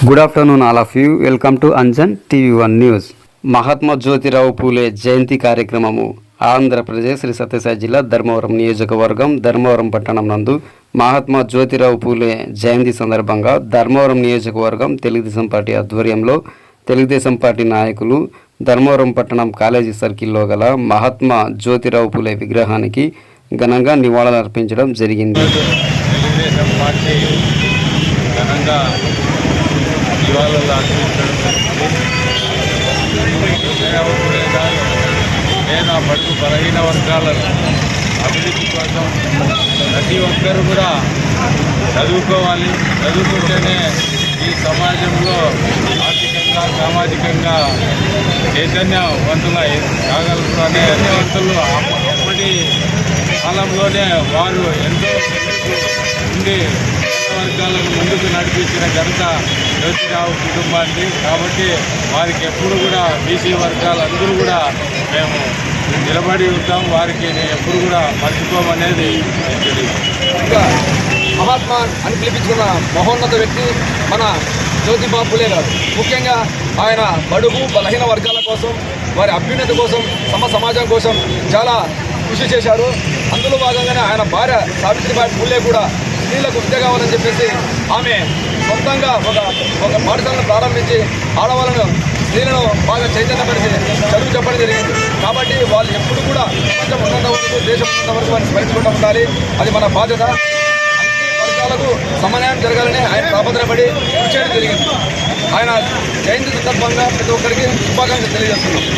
Good afternoon all of you welcome to Anjan TV one news Mahatma Jyotirao Phule Jayanti కార్యక్రమము ఆంధ్రప్రదేశ్ శ్రీ సత్యసాయి జిల్లా ధర్మవరం నియోజకవర్గం ధర్మవరం పట్టణం నందు మహాత్మా జ్యోతిరావు పూలే జయంతి సందర్భంగా ధర్మవరం నియోజకవర్గం తెలుగుదేశం పార్టీ ఆధ్వర్యంలో తెలుగుదేశం పార్టీ నాయకులు ధర్మవరం పట్టణం కాలేజీ సర్కిల్లో గల మహాత్మా జ్యోతిరావు పూలే విగ్రహానికి ఘనంగా నివాళులర్పించడం జరిగింది. తెలుగుదేశం పార్టీ అర్పించడం నేను ఆ బడుగు బలహీన వర్గాలను అభివృద్ధి కోసం ప్రతి ఒక్కరు కూడా చదువుకోవాలి. చదువుకుంటేనే ఈ సమాజంలో ఆర్థికంగా సామాజికంగా చైతన్యవంతులై కాగలరు అనే చైతన్యవంతులు అప్పటి కాలంలోనే వారు ఎంతో ఉండి వర్గాలను ముందుకు నడిపించిన ఘనత జ్యోతిరావు కుటుంబానికి. కాబట్టి వారికి ఎప్పుడు కూడా బీసీ వర్గాలందరూ కూడా మేము నిలబడి ఉంటాం. వారికి ఎప్పుడు కూడా మర్చిపోమనేది మహాత్మా అని పిలిపించుకున్న మహోన్నత వ్యక్తి మన జ్యోతిబా ఫులే గారు. ముఖ్యంగా ఆయన బడుగు బలహీన వర్గాల కోసం వారి అభ్యున్నతి కోసం సమ సమాజం కోసం చాలా కృషి చేశారు అందులో భాగంగానే ఆయన భార్య సావిత్రిబాయి పూలే కూడా స్త్రీలకు విద్య కావాలని చెప్పేసి ఆమె సొంతంగా ఒక ఒక పాఠశాలను ప్రారంభించి ఆడవాళ్ళను స్త్రీలను బాగా చైతన్యపరిచి చదువు చెప్పడం జరిగింది. కాబట్టి వాళ్ళు ఎప్పుడు కూడా ప్రపంచం ఉన్నంత వరకు దేశం ఉన్నంత వరకు వారిని స్మరించుకుంటూ ఉండాలి. అది మన బాధ్యత. వర్గాలకు సమన్వయం జరగాలని ఆయన ప్రాపత్రపడి కృషి చేయడం జరిగింది. ఆయన జయంతి సందర్భంగా ప్రతి ఒక్కరికి శుభాకాంక్షలు తెలియజేస్తున్నాం.